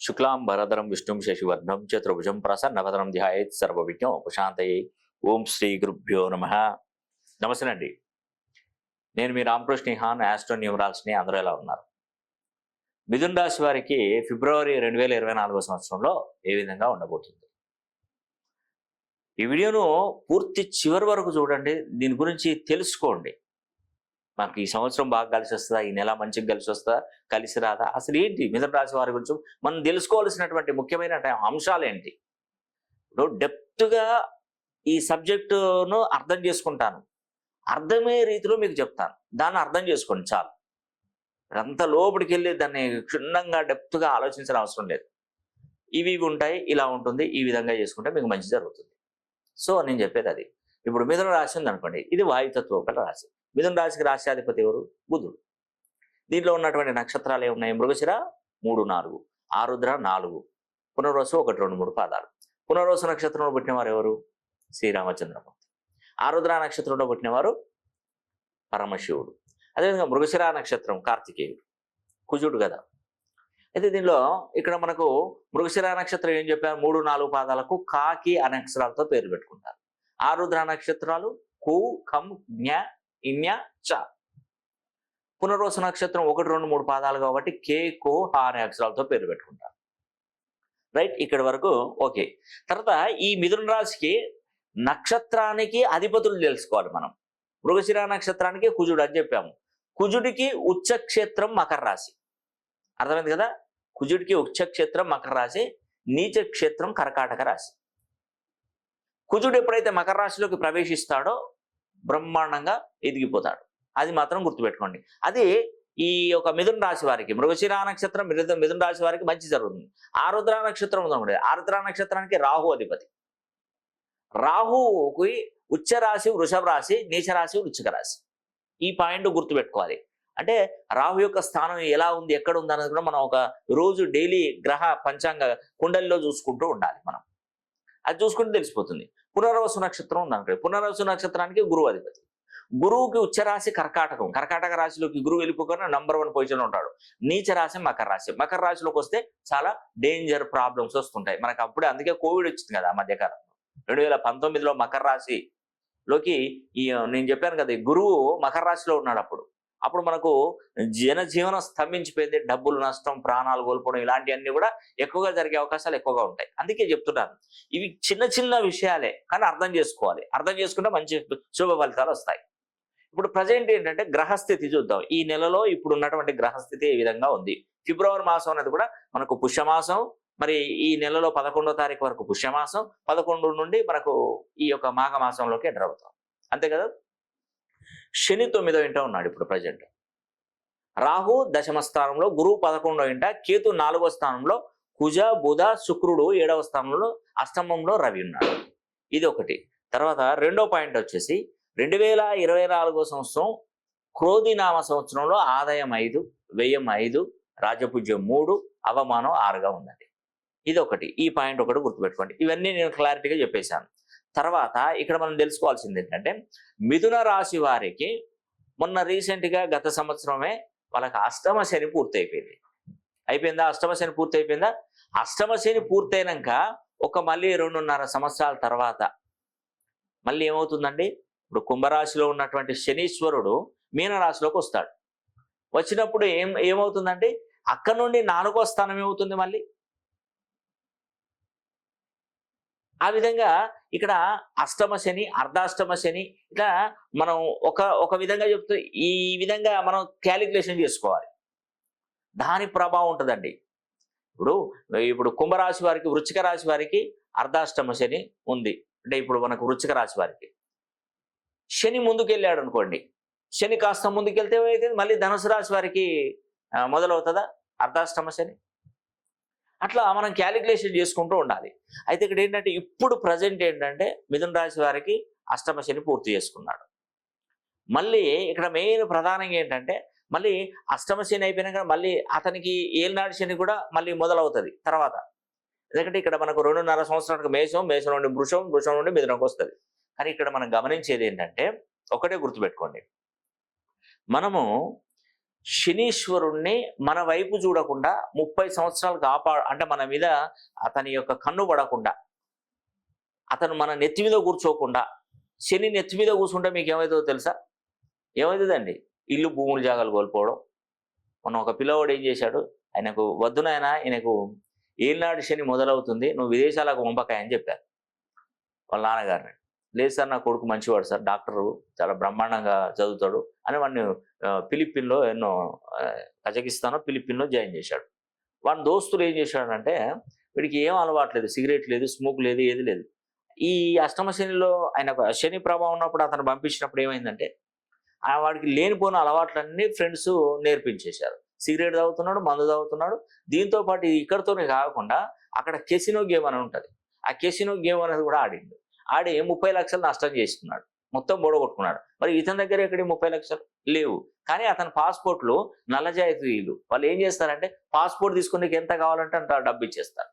శుక్లాం భరధరం విష్ణుం శశివర్ణం చతుర్భుజం ప్రసన్నభద్రం ధ్యాయేత్ సర్వవిజ్ఞం ఉపశాంతయే. ఓం శ్రీ గురుభ్యో నమ. నమస్తే అండి. నేను మీ రామకృష్ణ హాన్ ఆస్ట్రో న్యూమరాల్స్ని అందరూ ఎలా ఉన్నారు? మిథున్ రాశి వారికి ఫిబ్రవరి రెండు వేల ఇరవై నాలుగో సంవత్సరంలో ఏ విధంగా ఉండబోతుంది? ఈ వీడియోను పూర్తి చివరి వరకు చూడండి. దీని గురించి తెలుసుకోండి. మనకి ఈ సంవత్సరం బాగా కలిసి వస్తుందా ఈ నెల మంచిగా కలిసి వస్తుందా కలిసి రాదా? అసలు ఏంటి మిథున రాశి వారి గురించి మనం తెలుసుకోవాల్సినటువంటి ముఖ్యమైన అంశాలు ఏంటి ఇప్పుడు డెప్త్గా ఈ సబ్జెక్టును అర్థం చేసుకుంటాను. అర్థమయ్యే రీతిలో మీకు చెప్తాను. దాన్ని అర్థం చేసుకోండి చాలు. అంత లోపలికి వెళ్ళి దాన్ని క్షుణ్ణంగా డెప్త్గా ఆలోచించిన అవసరం లేదు. ఇవి ఇవి ఉంటాయి ఇలా ఉంటుంది ఈ విధంగా చేసుకుంటే మీకు మంచి జరుగుతుంది. సో నేను చెప్పేది అది. ఇప్పుడు మిథున రాశి ఉంది అనుకోండి ఇది వాయుతత్వ గల రాశి. మిథున రాశికి రాశ్యాధిపతి ఎవరు? బుధుడు. దీంట్లో ఉన్నటువంటి నక్షత్రాలు ఏమున్నాయి? మృగశిర మూడు నాలుగు ఆరుద్ర నాలుగు పునర్వసు ఒకటి రెండు మూడు పాదాలు. పునర్వసు నక్షత్రంలో పుట్టినవారు ఎవరు? శ్రీరామచంద్రమూర్తి. ఆరుద్ర నక్షత్రంలో పుట్టినవారు? పరమశివుడు. అదేవిధంగా మృగశిర నక్షత్రం కార్తికేయుడు. కుజుడు కదా అయితే దీనిలో ఇక్కడ మనకు మృగశిర నక్షత్రం ఏం చెప్పారు? మూడు నాలుగు పాదాలకు కాకి అనే అక్షరాలతో పేరు పెట్టుకుంటారు. ఆరుద్ర నక్షత్రాలు కు కం జ్ఞ ఇన్య చ. పునర్వసు నక్షత్రం ఒకటి రెండు మూడు పాదాలు కాబట్టి కే కో హ అనే అక్షరాలతో పేరు పెట్టుకుంటారు. రైట్? ఇక్కడి వరకు ఓకే. తర్వాత ఈ మిథున రాశికి నక్షత్రానికి అధిపతులు తెలుసుకోవాలి మనం. మృగశిర నక్షత్రానికి కుజుడు అని చెప్పాము. కుజుడికి ఉచ్చక్షేత్రం మకర రాశి. అర్థమైంది కదా? కుజుడికి ఉచ్చక్షేత్రం మకర రాశి నీచ క్షేత్రం కర్కాటక రాశి. కుజుడు ఎప్పుడైతే మకర రాశిలోకి ప్రవేశిస్తాడో బ్రహ్మాండంగా ఎదిగిపోతాడు. అది మాత్రం గుర్తుపెట్టుకోండి. అది ఈ యొక్క మిథున రాశి వారికి మృగశిర నక్షత్రం మిథున మిథున రాశి వారికి మంచి జరుగుతుంది. ఆరుద్ర నక్షత్రం ఉందనుకోండి. ఆరుద్ర నక్షత్రానికి రాహు అధిపతి. రాహుకి ఉచ్చ రాశి వృషభ రాశి నీచరాశి వృచ్చిక రాశి. ఈ పాయింట్ గుర్తుపెట్టుకోవాలి. అంటే రాహు యొక్క స్థానం ఎలా ఉంది ఎక్కడ ఉంది అనేది కూడా మనం ఒక రోజు డైలీ గ్రహ పంచాంగ కుండలిలో చూసుకుంటూ ఉండాలి మనం. అది చూసుకుంటే తెలిసిపోతుంది. పునర్వసు నక్షత్రం ఉంది అనుకోండి పునర్వసు నక్షత్రానికి గురువు అధిపతి. గురువుకి ఉచ్చరాశి కర్కాటకం. కర్కాటక రాశిలోకి గురువు వెళ్ళిపోకుండా నంబర్ వన్ పొజిషన్ ఉంటాడు. నీచ రాశి మకర రాశి. మకర రాశిలోకి వస్తే చాలా డేంజర్ ప్రాబ్లమ్స్ వస్తుంటాయి. మనకు అప్పుడే అందుకే కోవిడ్ వచ్చింది కదా ఆ మధ్యకాలంలో. రెండు వేల పంతొమ్మిదిలో మకర రాశిలోకి ఈ నేను చెప్పాను కదా గురువు మకర రాశిలో ఉన్నాడు అప్పుడు. అప్పుడు మనకు జనజీవనం స్తంభించిపోయింది. డబ్బులు నష్టం ప్రాణాలు కోల్పోవడం ఇలాంటివన్నీ కూడా ఎక్కువగా జరిగే అవకాశాలు ఎక్కువగా ఉంటాయి. అందుకే చెప్తున్నాను. ఇవి చిన్న చిన్న విషయాలే కానీ అర్థం చేసుకోవాలి. అర్థం చేసుకుంటే మంచి శుభ ఫలితాలు వస్తాయి. ఇప్పుడు ప్రజెంట్ ఏంటంటే గ్రహస్థితి చూద్దాం. ఈ నెలలో ఇప్పుడు ఉన్నటువంటి గ్రహస్థితి ఏ విధంగా ఉంది? ఫిబ్రవరి మాసం అనేది కూడా మనకు పుష్యమాసం. మరి ఈ నెలలో పదకొండో తారీఖు వరకు పుష్యమాసం. పదకొండు నుండి మనకు ఈ యొక్క మాఘమాసంలోకి ఎంటర్ అవుతాం. అంతే కదా? శని తొమ్మిదో ఇంట ఉన్నాడు ఇప్పుడు ప్రజెంట్ రాహు దశమ స్థానంలో గురువు పదకొండో ఇంట కేతు నాలుగో స్థానంలో కుజ బుధ శుక్రుడు ఏడవ స్థానంలో అష్టమంలో రవి ఉన్నాడు. ఇది ఒకటి. తర్వాత రెండో పాయింట్ వచ్చేసి రెండు వేల ఇరవై నాలుగో సంవత్సరం క్రోధినామ సంవత్సరంలో ఆదాయం ఐదు వ్యయం ఐదు రాజపూజ్యం మూడు అవమానం ఆరుగా ఉందండి ఇది ఒకటి. ఈ పాయింట్ ఒకటి గుర్తుపెట్టుకోండి. ఇవన్నీ నేను క్లారిటీగా చెప్పేశాను. తర్వాత ఇక్కడ మనం తెలుసుకోవాల్సింది ఏంటంటే మిథున రాశి వారికి మొన్న రీసెంట్గా గత సంవత్సరమే వాళ్ళకి అష్టమ శని పూర్తి అయిపోయింది? అయిపోయిందా అష్టమ శని పూర్తి అయిపోయిందా అష్టమ శని పూర్తయినాక ఒక మళ్ళీ రెండున్నర సంవత్సరాల తర్వాత మళ్ళీ ఏమవుతుందండి? ఇప్పుడు కుంభరాశిలో ఉన్నటువంటి శనీశ్వరుడు మీనరాశిలోకి వస్తాడు. వచ్చినప్పుడు ఏం ఏమవుతుందండి? అక్కడ నుండి నాలుగో స్థానం ఏమవుతుంది మళ్ళీ? ఆ విధంగా ఇక్కడ అష్టమ శని అర్ధాష్టమ శని ఇట్లా మనం ఒక ఒక విధంగా చెప్తూ ఈ విధంగా మనం క్యాలిక్యులేషన్ చేసుకోవాలి. దాని ప్రభావం ఉంటుందండి. ఇప్పుడు ఇప్పుడు కుంభరాశి వారికి వృచ్చిక రాశి వారికి అర్ధాష్టమ శని ఉంది. అంటే ఇప్పుడు మనకు వృచ్చిక రాశి వారికి. శని ముందుకెళ్ళాడు అనుకోండి. శని కాస్త ముందుకెళ్తే మళ్ళీ ధనుసు రాశి వారికి మొదలవుతుందా? అర్ధాష్టమ శని. అట్లా మనం క్యాలిక్యులేషన్ చేసుకుంటూ ఉండాలి. అయితే ఇక్కడ ఏంటంటే ఇప్పుడు ప్రజెంట్ ఏంటంటే మిథున రాశి వారికి అష్టమ శని పూర్తి చేసుకున్నాడు. మళ్ళీ ఇక్కడ మెయిన్ ప్రధానంగా ఏంటంటే మళ్ళీ అష్టమ శని అయిపోయినాక మళ్ళీ అతనికి ఏలినాడు శని కూడా మళ్ళీ మొదలవుతుంది తర్వాత. ఎందుకంటే ఇక్కడ మనకు రెండున్నర సంవత్సరాలకు మేషం మేషం నుండి వృషం వృషం నుండి మిథునకు వస్తుంది. కానీ ఇక్కడ మనం గమనించేది ఏంటంటే ఒకటే గుర్తుపెట్టుకోండి. మనము శనీశ్వరుణ్ణి మన వైపు చూడకుండా ముప్పై సంవత్సరాలు కాపా అంటే మన మీద అతని యొక్క కన్ను పడకుండా అతను మన నెత్తి మీద కూర్చోకుండా శని నెత్తి మీద కూర్చుంటే మీకు ఏమవుతుందో తెలుసా? ఏమవుతుందండి? ఇల్లు భూములు జాగాలు కోల్పోవడం. మొన్న ఒక పిల్లవాడు ఏం చేశాడు? ఆయనకు వద్దునైనా ఆయనకు ఏనాడు శని మొదలవుతుంది నువ్వు విదేశాలకు పంపకాయ అని చెప్పారు. వాళ్ళ నాన్నగారిని. లేదు సార్ నా కొడుకు మంచివాడు సార్ డాక్టరు చాలా బ్రహ్మాండంగా చదువుతాడు. అని వాడిని ఆ, ఫిలిప్పీన్లో ఎన్నో కజకిస్తానో ఫిలిప్పీన్లో జాయిన్ చేశాడు. వాడి దోస్తులు ఏం చేశాడంటే వీడికి ఏం అలవాట్లేదు సిగరెట్ లేదు స్మోక్ లేదు ఏది లేదు. ఈ అష్టమ శనిలో ఆయన శని ప్రభావం ఉన్నప్పుడు అతను పంపించినప్పుడు ఏమైందంటే ఆ వాడికి లేనిపోయిన అలవాట్లన్నీ ఫ్రెండ్స్ నేర్పించేశారు. సిగరెట్ తాగుతున్నాడు మందు తాగుతున్నాడు. దీంతో పాటు ఇది ఇక్కడితోనే కాకుండా అక్కడ కెసినో గేమ్ అని ఉంటుంది. ఆ కెసినో గేమ్ అనేది కూడా ఆడిండు. ఆడి ముప్పై లక్షలు నష్టం చేసుకున్నాడు మొత్తం బోడగొట్టుకున్నాడు. మరి ఇతని దగ్గర ఎక్కడి ముప్పై లక్షలు? లేవు. కానీ అతని పాస్పోర్ట్లు నల్లజాతీయులు వాళ్ళు ఏం చేస్తారంటే పాస్పోర్ట్ తీసుకునేకి ఎంత కావాలంటే అంత డబ్బు ఇచ్చేస్తారు.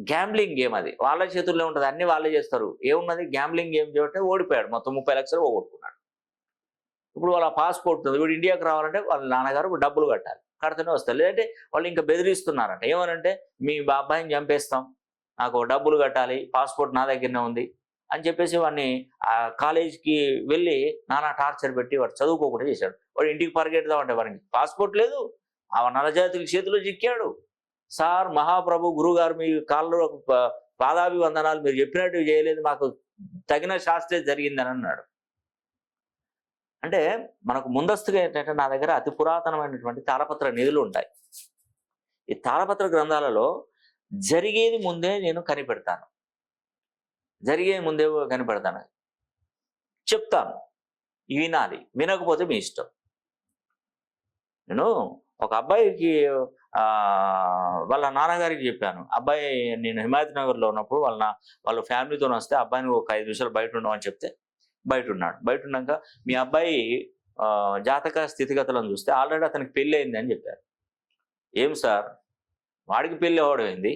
గ్యాంబ్లింగ్ గేమ్ అది. వాళ్ళ చేతుల్లో ఉంటుంది. అన్ని వాళ్ళే చేస్తారు. ఏమున్నది? గ్యాంబ్లింగ్ గేమ్ చేయబట్టే ఓడిపోయాడు. మొత్తం ముప్పై లక్షలు పోగొట్టుకున్నాడు. ఇప్పుడు వాళ్ళ పాస్పోర్ట్ ఉంది వీడు ఇండియాకి రావాలంటే వాళ్ళ నాన్నగారు డబ్బులు కట్టాలి. కడితేనే వస్తారు. లేదంటే వాళ్ళు ఇంకా బెదిరిస్తున్నారంట. ఏమనంటే మీ అబ్బాయిని చంపేస్తాం. నాకు డబ్బులు కట్టాలి పాస్పోర్ట్ నా దగ్గరనే ఉంది అని చెప్పేసి వాడిని ఆ కాలేజీకి వెళ్ళి నానా టార్చర్ పెట్టి వాడు చదువుకోకుండా చేశాడు. వాడు ఇంటికి పరిగెడదామంటే వాడికి పాస్పోర్ట్ లేదు ఆ నలజాతుల చేతిలో చిక్కాడు. సార్ మహాప్రభు గురుగారు మీ కాళ్ళు పాదాభివందనాలు మీరు చెప్పినట్టు చేయలేదు మాకు తగిన శాస్త్రే జరిగిందని అన్నాడు. అంటే మనకు ముందస్తుగా ఏంటంటే నా దగ్గర అతి పురాతనమైనటువంటి తాళపత్ర నిధులు ఉంటాయి. ఈ తాళపత్ర గ్రంథాలలో జరిగేది ముందే నేను కనిపెడతాను. జరిగేది ముందే కనిపెడతాను. చెప్తాను. వినాలి. వినకపోతే మీ ఇష్టం. నేను ఒక అబ్బాయికి వాళ్ళ నాన్నగారికి చెప్పాను. అబ్బాయి నేను హిమాయత్ నగర్లో ఉన్నప్పుడు వాళ్ళ వాళ్ళ ఫ్యామిలీతో వస్తే అబ్బాయిని ఒక ఐదు నిమిషాలు బయట ఉండమని చెప్తే బయట ఉన్నాడు. బయట ఉన్నాక మీ అబ్బాయి జాతక స్థితిగతులను చూస్తే ఆల్రెడీ అతనికి పెళ్ళి అయింది అని చెప్పారు. ఏం సార్? వాడికి పెళ్ళి అవ్వడం ఏంది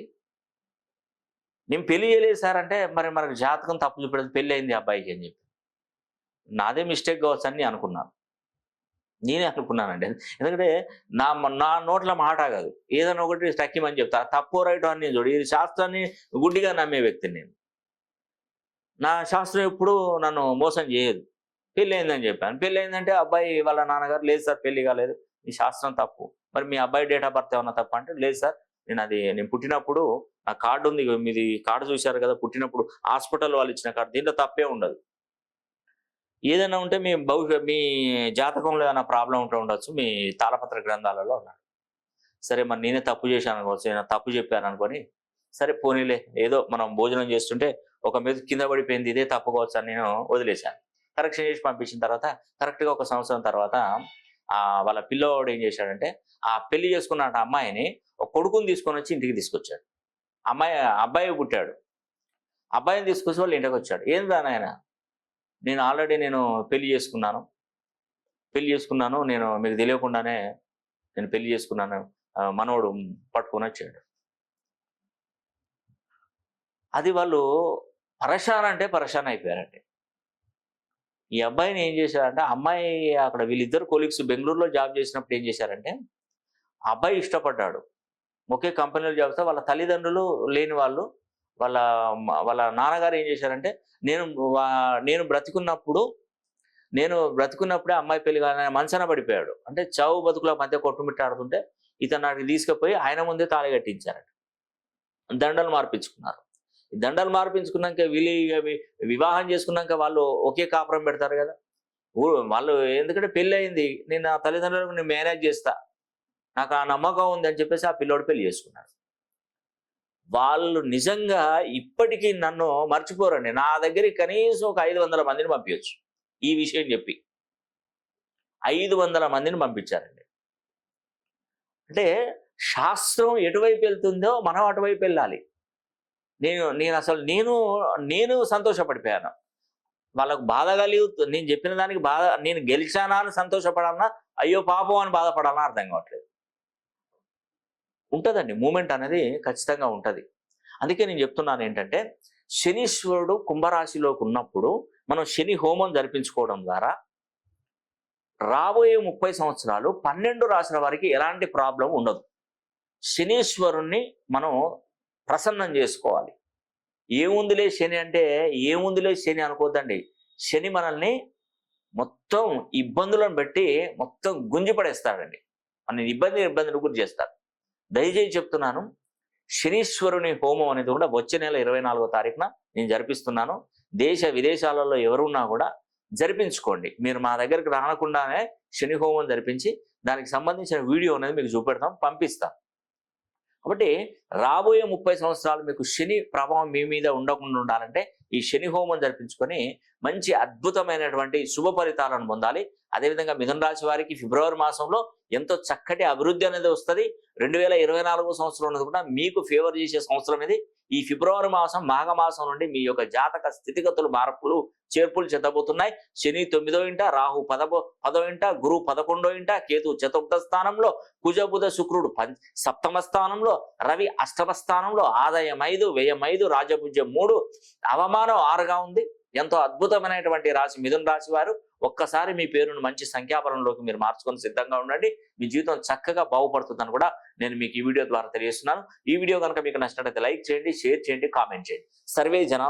నేను పెళ్ళి చేయలేదు సార్ అంటే మరి మనకు జాతకం తప్పు చూపెడదు పెళ్ళి అయింది అబ్బాయికి అని చెప్పి. నాదే మిస్టేక్ కావచ్చు అని నేను అనుకున్నాను. నేనే అనుకున్నానండి. ఎందుకంటే నా నా నోట్ల మాట కాదు. ఏదైనా ఒకటి తక్కిమని చెప్తా. తప్పు రైట్ అని నేను చూడు. ఇది శాస్త్రాన్ని గుడ్డిగా నమ్మే వ్యక్తిని నేను. నా శాస్త్రం ఎప్పుడు నన్ను మోసం చేయదు. పెళ్ళి అయిందని చెప్పాను. పెళ్ళి అయిందంటే అబ్బాయి వాళ్ళ నాన్నగారు లేదు సార్ పెళ్ళి కాలేదు. ఈ శాస్త్రం తప్పు. మరి మీ అబ్బాయి డేట్ ఆఫ్ బర్త్ ఏమన్నా తప్ప అంటే లేదు సార్ నేను అది నేను పుట్టినప్పుడు నా కార్డు ఉంది మీది కార్డు చూశారు కదా పుట్టినప్పుడు హాస్పిటల్ వాళ్ళు ఇచ్చిన కార్డు దీంట్లో తప్పే ఉండదు. ఏదైనా ఉంటే మీ భవిష్య మీ జాతకంలో ఏదైనా ప్రాబ్లం ఉంటూ ఉండొచ్చు మీ తాళపత్ర గ్రంథాలలో ఉన్నాడు. సరే మరి నేనే తప్పు చేశాను అనుకోవచ్చు నేను తప్పు చెప్పాను అనుకొని సరే పోనీలే ఏదో మనం భోజనం చేస్తుంటే ఒక మీద కింద పడిపోయింది ఇదే తప్పు కావచ్చు అని నేను వదిలేశాను. కరెక్షన్ చేసి పంపించిన తర్వాత కరెక్ట్గా ఒక సంవత్సరం తర్వాత వాళ్ళ పిల్లవాడు ఏం చేశాడంటే ఆ పెళ్ళి చేసుకున్న ఆ అమ్మాయిని ఒక కొడుకుని తీసుకొని వచ్చి ఇంటికి తీసుకొచ్చాడు. అమ్మాయి అబ్బాయి పుట్టాడు. అబ్బాయిని తీసుకొచ్చి వాళ్ళు ఇంటికి వచ్చాడు. ఏం నాయన నేను ఆల్రెడీ నేను పెళ్ళి చేసుకున్నాను. పెళ్ళి చేసుకున్నాను నేను మీకు తెలియకుండానే నేను పెళ్ళి చేసుకున్నాను మనవడు పట్టుకొని వచ్చాడు. అది వాళ్ళు పరశాన్ అంటే పరశాన్ అయిపోయారండి. ఈ అబ్బాయిని ఏం చేశారంటే అమ్మాయి అక్కడ వీళ్ళిద్దరు కొలీగ్స్ బెంగళూరులో జాబ్ చేసినప్పుడు ఏం చేశారంటే ఆ అబ్బాయి ఇష్టపడ్డాడు. ఒకే కంపెనీలో జాబ్ చేస్తే వాళ్ళ తల్లిదండ్రులు లేని వాళ్ళు వాళ్ళ వాళ్ళ నాన్నగారు ఏం చేశారంటే నేను వా- నేను బ్రతికున్నప్పుడు నేను బ్రతికున్నప్పుడే అమ్మాయి పెళ్ళి కానీ మంచాన పడిపోయాడు. అంటే చావు బతుకుల మధ్య కొట్టుమిట్టాడుతుంటే ఇతను నాటికి తీసుకుపోయి ఆయన ముందే తాళి కట్టించారట. దండలు మార్పించుకున్నారు. దండలు మార్పించుకున్నాక వీళ్ళు వివాహం చేసుకున్నాక వాళ్ళు ఒకే కాపురం పెడతారు కదా? వాళ్ళు ఎందుకంటే పెళ్ళి అయింది. నేను నా తల్లిదండ్రులకు నేను మేనేజ్ చేస్తా. నాకు ఆ నమ్మకం ఉంది అని చెప్పేసి ఆ పిల్లోడు పెళ్ళి చేసుకున్నాడు. వాళ్ళు నిజంగా ఇప్పటికీ నన్ను మర్చిపోరండి. నా దగ్గరికి కనీసం ఒక ఐదు వందల మందిని పంపించచ్చు. ఈ విషయం చెప్పి. ఐదు వందల మందిని పంపించారండి. అంటే శాస్త్రం ఎటువైపు వెళ్తుందో మనం అటువైపు వెళ్ళాలి. నేను నేను అసలు నేను నేను సంతోషపడిపోయాను. వాళ్ళకు బాధ కలిగి నేను చెప్పిన దానికి బాధ నేను గెలిచానా అని సంతోషపడాలన్నా అయ్యో పాపం అని బాధపడాలన్నా అర్థం కావట్లేదు. ఉంటుందండి. మూమెంట్ అనేది ఖచ్చితంగా ఉంటుంది. అందుకే నేను చెప్తున్నాను ఏంటంటే శనీశ్వరుడు కుంభరాశిలోకి ఉన్నప్పుడు మనం శని హోమం జరిపించుకోవడం ద్వారా రాబోయే ముప్పై సంవత్సరాలు పన్నెండు రాసిన వారికి ఎలాంటి ప్రాబ్లం ఉండదు. శనీశ్వరుణ్ణి మనం ప్రసన్నం చేసుకోవాలి. ఏముందిలే శని అంటే ఏముందిలే శని అనుకోద్దండి. శని మనల్ని మొత్తం ఇబ్బందులను బట్టి మొత్తం గుంజి పడేస్తాడండి. మన ఇబ్బంది ఇబ్బందులు గురి చేస్తాడు దయచేసి చెప్తున్నాను శనీశ్వరుని హోమం అనేది కూడా వచ్చే నెల ఇరవై నాలుగో తారీఖున నేను జరిపిస్తున్నాను. దేశ విదేశాలలో ఎవరున్నా కూడా జరిపించుకోండి. మీరు మా దగ్గరికి రానకుండానే శని హోమం జరిపించి దానికి సంబంధించిన వీడియో అనేది మీకు చూపెడతాం పంపిస్తాం. కాబట్టి రాబోయే ముప్పై సంవత్సరాలు మీకు శని ప్రభావం మీ మీద ఉండకుండా ఉండాలంటే ఈ శని హోమం జరిపించుకొని మంచి అద్భుతమైనటువంటి శుభ ఫలితాలను పొందాలి. అదేవిధంగా మిథున రాశి వారికి ఫిబ్రవరి మాసంలో ఎంతో చక్కటి అభివృద్ధి అనేది వస్తుంది. రెండు వేల ఇరవై నాలుగో సంవత్సరం అనేది కూడా మీకు ఫేవర్ చేసే సంవత్సరం ఇది. ఈ ఫిబ్రవరి మాసం మాఘ మాసం నుండి మీ యొక్క జాతక స్థితిగతులు మార్పులు చేర్పులు చెందబోతున్నాయి. శని తొమ్మిదో ఇంట రాహు పదవ పదో ఇంట గురు పదకొండో ఇంట కేతు చతుర్థ స్థానంలో కుజబుధ శుక్రుడు పంచ సప్తమ స్థానంలో రవి అష్టమ స్థానంలో ఆదాయం ఐదు వ్యయం ఐదు రాజభుజ్యం మూడు. అవమానం ఆరుగా ఉంది. ఎంతో అద్భుతమైనటువంటి రాశి మిథున రాశి వారు. ఒక్కసారి మీ పేరును మంచి సంఖ్యాపరంలోకి మీరు మార్చుకొని సిద్ధంగా ఉండండి. మీ జీవితం చక్కగా బాగుపడుతుందని కూడా నేను మీకు ఈ వీడియో ద్వారా తెలియజేస్తున్నాను. ఈ వీడియో కనుక మీకు నచ్చినట్లయితే లైక్ చేయండి షేర్ చేయండి కామెంట్ చేయండి. సర్వే జన